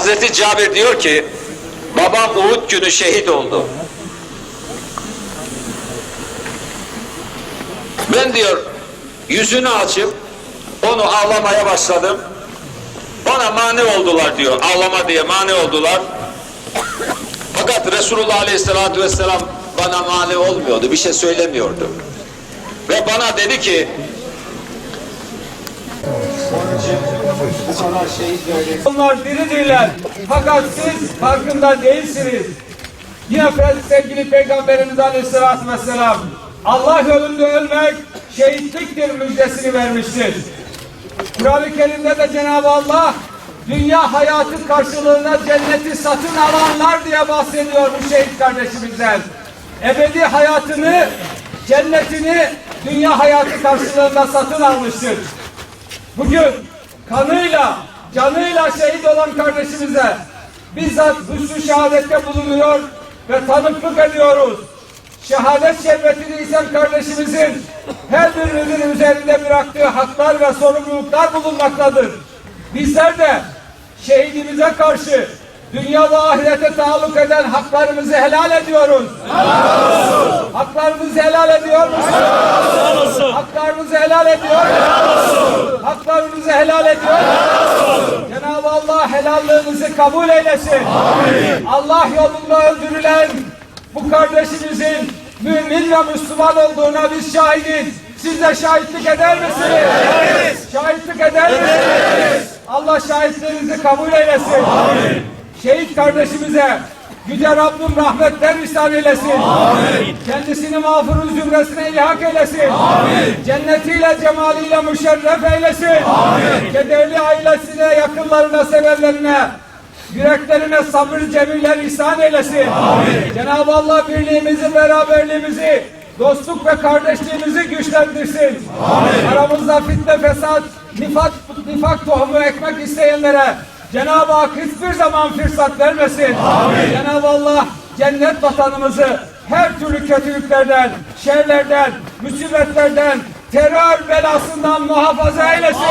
Hazreti Cabir diyor ki babam Uhud günü şehit oldu. Ben diyor yüzünü açıp onu ağlamaya başladım. Bana mani oldular diyor. Ağlama diye mani oldular. Fakat Resulullah Aleyhisselatü Vesselam bana mani olmuyordu. Bir şey söylemiyordu. Ve bana dedi ki Onlar diridirler. Fakat siz farkında değilsiniz. Yine sevgili Peygamberimiz Aleyhisselatü Vesselam Allah yolunda ölmek şehitliktir müjdesini vermiştir. Kur'an-ı Kerim'de de Cenab-ı Allah dünya hayatı karşılığında cenneti satın alanlar diye bahsediyor bu şehit kardeşimizden. Ebedi hayatını, cennetini dünya hayatı karşılığında satın almıştır. Bugün kanıyla, canıyla şehit olan kardeşimize bizzat hüsnü şehadette bulunuyor ve tanıklık ediyoruz. Şehadet şerbetini isen kardeşimizin her birimizin üzerinde bıraktığı haklar ve sorumluluklar bulunmaktadır. Bizler de şehidimize karşı dünya ve ahirete taalluk eden haklarımızı helal ediyoruz. Haklarımızı helal ediyor musunuz? Haklarımızı helal ediyor musunuz? Haklarımızı helal ediyor musunuz? Cenab-ı Allah helallığınızı kabul eylesin. Allah yolunda öldürülen bu kardeşimizin mümin ve Müslüman olduğuna biz şahidiz. Siz de şahitlik eder misiniz? Şahitlik eder misiniz? Allah şahitlerinizi kabul eylesin. Şehit kardeşimize Yüce Rabbim rahmetler ihsan eylesin. Kendisini mağfurun zümresine ilhak eylesin. Cennetiyle, cemaliyle müşerref eylesin. Kederli ailesine, yakınlarına, severlerine, yüreklerine sabır cemiller ihsan eylesin. Cenab-ı Allah birliğimizi, beraberliğimizi, dostluk ve kardeşliğimizi güçlendirsin. Aramızda fitne, fesat, nifak, nifak tohumu ekmek isteyenlere Cenab-ı Hak hiçbir zaman fırsat vermesin. Cenab-ı Allah cennet vatanımızı her türlü kötülüklerden, şerlerden, musibetlerden, terör belasından muhafaza eylesin.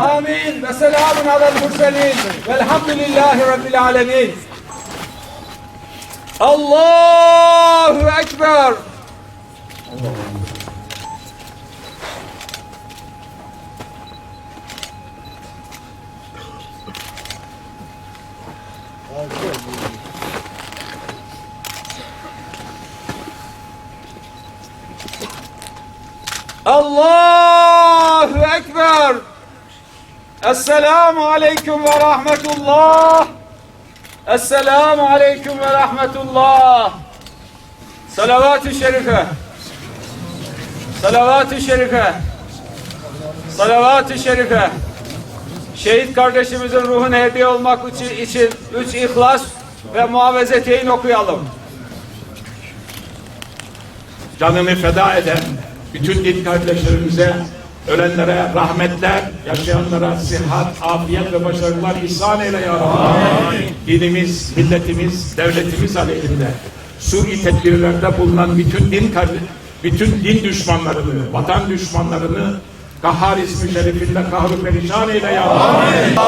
Amin. Ve selamun alel murselin. Velhamdülillahi Rabbil alemin. Allahu Ekber. Allahu Ekber. Esselamu Aleyküm ve Rahmetullah. Esselamu Aleyküm ve Rahmetullah. Salavat-ı Şerife. Salavat-ı Şerife. Salavat-ı Şerife. Şehit kardeşimizin ruhuna hediye olmak için, için üç ihlas ve muavezeteyn okuyalım. canını feda eden bütün din kardeşlerimize, ölenlere rahmetler, yaşayanlara sıhhat, afiyet ve başarılar ihsan eyle ya Rabbi. Dinimiz, milletimiz, devletimiz aleyhinde sui tedbirlerde bulunan bütün din bütün din düşmanlarını, vatan düşmanlarını Kahhar ismi şerifinde kahru perişan eyle ya Rabbi.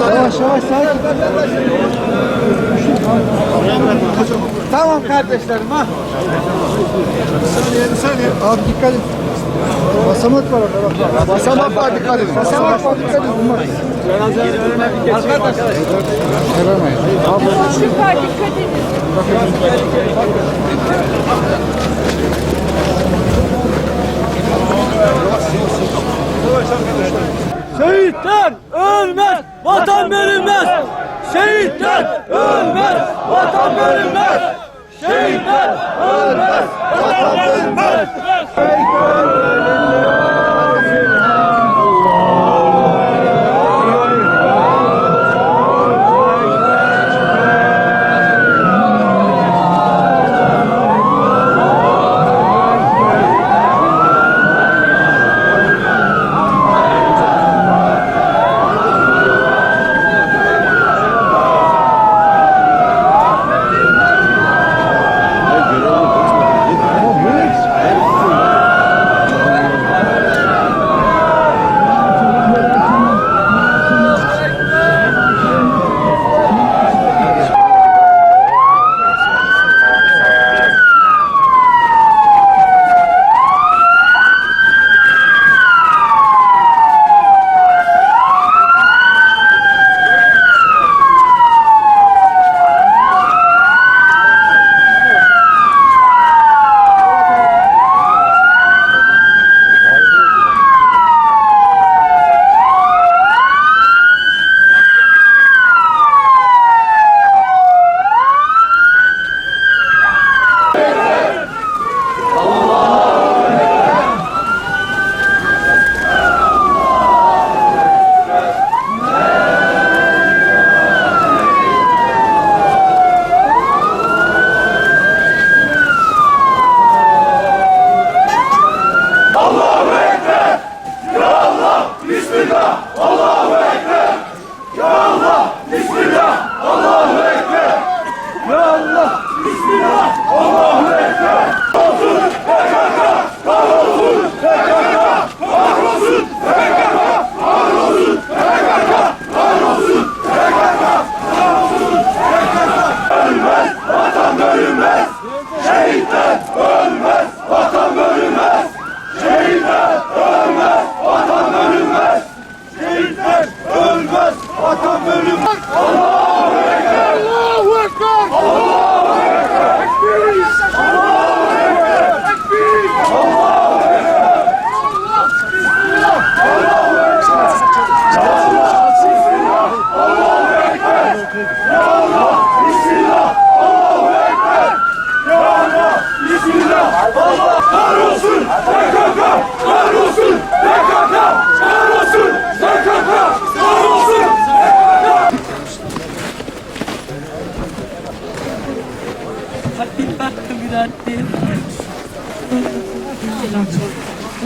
Yavaş yavaş sakin. Tamam kardeşlerim ha. Abi dikkat et. Basamak var orada. bak. Basamak var dikkat edin. Basamak var dikkat edin. Bunlar. Arkadaşlar. Süper dikkat edin. Şehitler ölmez, vatan bölünmez. Şehitler ölmez, vatan bölünmez. Şehitler ölmez, vatan bölünmez.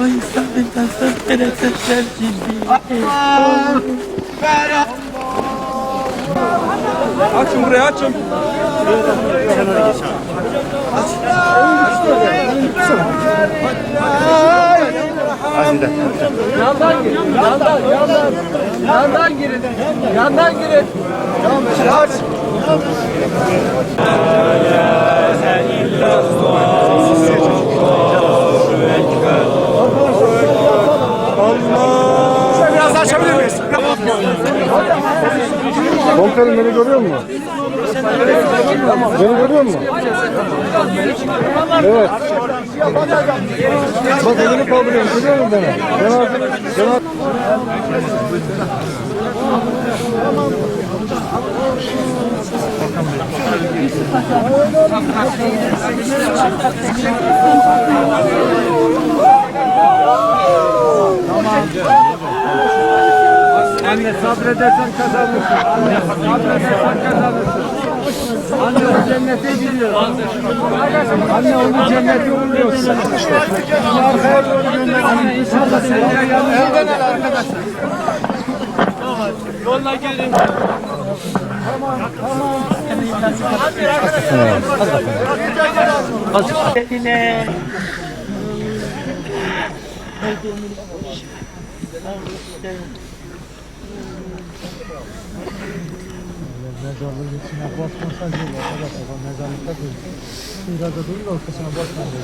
O insanın nasıl keresetler cildi. Açın burayı açın. Yandan girin. Yandan, yandan. Yandan girin. Yandan girin. Aç. Biraz Komutanım beni görüyor musun? Beni görüyor musun? Evet. Bak elini kaldırıyorum. Görüyor musun beni? Ben artık, ben artık... Anne sabredersen kazanırsın. Anne sabredersen kazanırsın. Anne o cennete gidiyor. Anne onun cenneti oluyorsun. Arkaya doğru gönder. Anne inşallah sen de yanına. Elden el arkadaşlar. Yoluna gelin. Yine. Mezarlığın içine basmasan değil. Arkadaşlar ben mezarlıkta koydum. Biraz da durun ortasına basmayın.